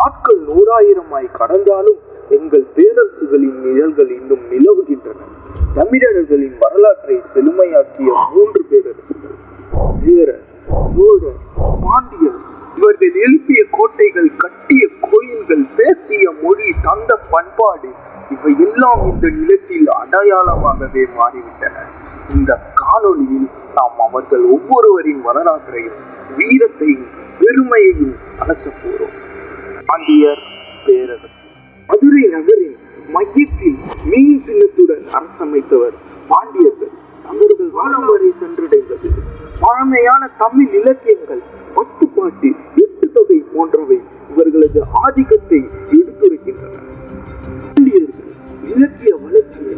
நாட்கள் நூறாயிரமாய் கடந்தாலும் எங்கள் பேரரசுகளின் நிழல்கள் இன்னும் நிலவுகின்றன. தமிழர்களின் வரலாற்றை செழுமையாக்கிய மூன்று பேரரசுகள் சேரர் சோழர் பாண்டியர். இவர்கள் எழுப்பிய கோட்டைகள் கட்டிய கோயில்கள் பேசிய மொழி தந்த பண்பாடு இவை எல்லாம் இந்த நிலத்தில் அடையாளமாகவே மாறிவிட்டன. இந்த காணொளியில் நாம் அவர்கள் ஒவ்வொருவரின் வரலாற்றையும் வீரத்தையும் பெருமையையும் அலச போறோம். பாண்டியர் பேரரசு. மதுரை நகரின் மையத்தில் மீன் சின்னத்துடன் அரசமைத்தவர் பாண்டியர்கள். சங்கர்கள் வாழும் வரை சென்றடைந்தது. பழமையான தமிழ் இலக்கியங்கள் பத்து பாட்டு எட்டு தொகை போன்றவை இவர்களது ஆதிக்கத்தை எடுத்துரைக்கின்றன. பாண்டியர்கள் இலக்கிய வளர்ச்சியை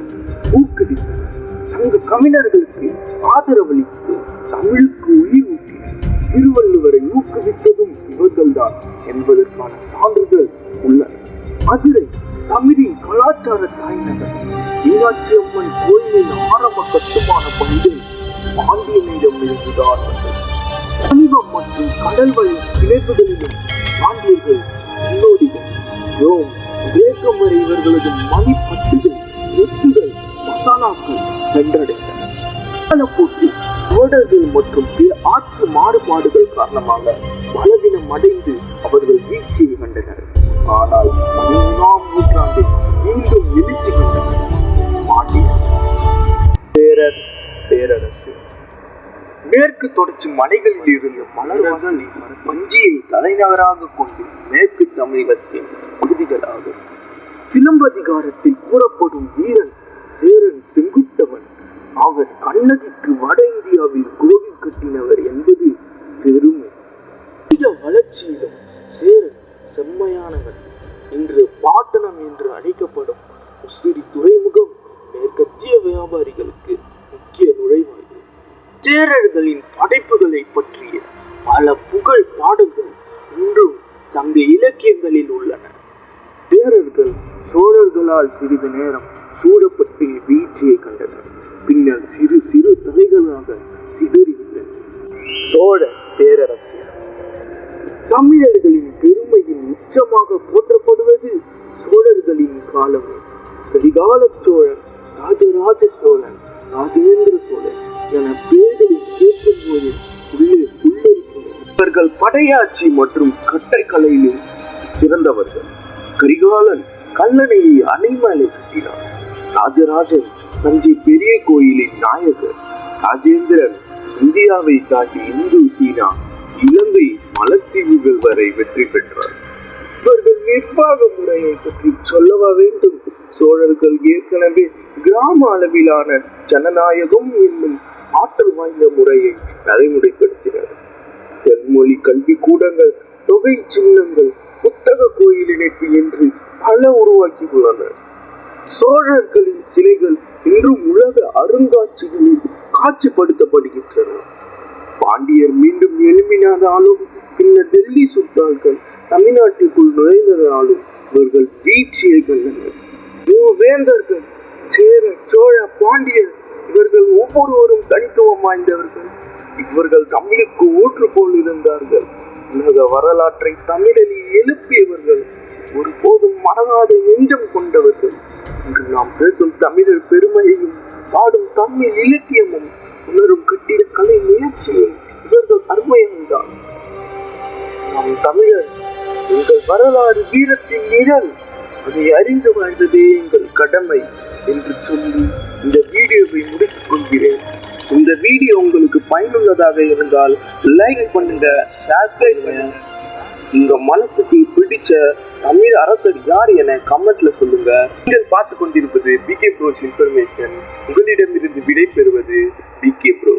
ஊக்குவித்தனர். சங்க கவிஞர்களுக்கு ஆதரவளித்து தமிழுக்கு உயிர் ஊட்டினர். திருவள்ளுவரை ஊக்குவித்து ஊக்குவித்ததும் இவர்கள்தான் என்பதற்கான சான்றுகள் உள்ளன. மதுரை தமிழின் கலாச்சார தாய்நகர். மீனாட்சி அம்மன் கோயிலின் ஆரம்ப கட்டுமான பணிகள் பாண்டியனிடம் இருந்துதான் சமீபம் மற்றும் கடல் வழி இணைப்புகளிலும் பாண்டியர்கள் முன்னோடிகள். ரோம் கிரேக்கம் வரை இவர்களது மணிப்பட்டுகள் முத்துகள் மசாலாக்கள் சென்றடைந்தன. போட்டி மற்றும் பிற ஆட்சி மாறுபாடுகள் காரணமாக பலவீனம் அடைந்து அவர்கள் வீழ்ச்சியை கண்டனர். ஆனால் பதிமூணாம் நூற்றாண்டில் மீண்டும் எழுச்சி கண்டனர். பேரர் பேரரசு. மேற்கு தொடர்ச்சி மலைகளில் இருந்து மலர்வாசனை பஞ்சியை தலைநகராக கொண்டு மேற்கு தமிழகத்தின் பகுதிகளாகும் சிலம்பதிகாரத்தில் கூறப்படும் வீரன் சேரன் செங்குட்டவன். அவர் கண்ணகிக்கு வட இந்தியாவில் கோவில் கட்டினவர் என்பது பெருமை. அதிக வளர்ச்சியிலும் சேரன் செம்மையானவன். இன்று பாட்டணம் என்று அழைக்கப்படும் உசிறி துறைமுகம் மேற்கத்திய வியாபாரிகளுக்கு முக்கிய நுழைவாயில். சேரர்களின் படைப்புகளை பற்றிய பல புகழ் பாடல்கள் இன்றும் சங்க இலக்கியங்களில் உள்ளன. சேரர்கள் சோழர்களால் சிறிது நேரம் சூழப்பட்டு வீழ்ச்சியை கண்டனர். பின்னர் சிறு சிறு தலைகளாக சிதறிவிட்டன சோழ பேரரசு தமிழர்களின் பெருமையின் உச்சமாக போற்றப்படுவது சோழர்களின் காலம். கரிகால சோழன் ராஜராஜ சோழன் ராஜேந்திர சோழன் என பெயர்களை கேட்கும் போது உள்ளே இவர்கள் படையாட்சி மற்றும் கட்டைக்கலையிலும் சிறந்தவர்கள். கரிகாலன் கல்லணையை அணைமலை கட்டினார் ராஜராஜன் தஞ்சை பெரிய கோயிலின் நாயகர். ராஜேந்திரன் இந்தியாவை தாண்டி இந்து சீனா இலங்கை மலத்தீவுகள் வரை வெற்றி பெற்றார். இவர்கள் நிர்வாக முறையை பற்றி சொல்லவா வேண்டும்? சோழர்கள் ஏற்கனவே கிராம அளவிலான ஜனநாயகம் என்னும் ஆற்றல் வாய்ந்த முறையை நடைமுறைப்படுத்தினர். செம்மொழி கல்வி கூடங்கள் தொகை சின்னங்கள் புத்தக கோயில் இணைப்பு என்று பல உருவாக்கி உள்ளனர் சோழர்களின் சிலைகள் இன்றும் உலக அருங்காட்சிகளில் காட்சிப்படுத்தப்படுகின்றன. பாண்டியர் மீண்டும் எழுப்பினதாலும் பின்னர் டெல்லி சுல்தான்கள் தமிழ்நாட்டிற்குள் நுழைந்ததனாலும் இவர்கள் வீழ்ச்சியை கண்டனர். வேந்தர்கள் சேர சோழ பாண்டியர் இவர்கள் ஒவ்வொருவரும் தனித்துவம் வாய்ந்தவர்கள். இவர்கள் தமிழுக்கு ஊற்று போல் இருந்தார்கள். உலக வரலாற்றை தமிழில் எழுப்பியவர்கள் ஒருபோதும் மறவாத நெஞ்சம் கொண்டவர்கள். இன்று நாம் பேசும் தமிழர் பெருமையையும் பாடும் தமிழ் இலக்கியமும் உணரும் கட்டிடக்கலை முயற்சியும் வரலாறு வீரத்தின் நிழல். அதை அறிந்து வாழ்ந்ததே எங்கள் கடமை என்று சொல்லி இந்த வீடியோவை முடித்துக் கொள்கிறேன். இந்த வீடியோ உங்களுக்கு பயனுள்ளதாக இருந்தால் லைக் பண்ணுங்க சப்ஸ்கிரைப் பண்ணுங்க. உங்க மனசுக்கு பிடிச்ச தமிழ் அரசர் யார் என கமெண்ட்ல சொல்லுங்க. நீங்கள் பார்த்து கொண்டிருப்பது பிகே ப்ரோஸ் இன்ஃபர்மேஷன் உங்களிடமிருந்து விடை பெறுவது பிகே ப்ரோ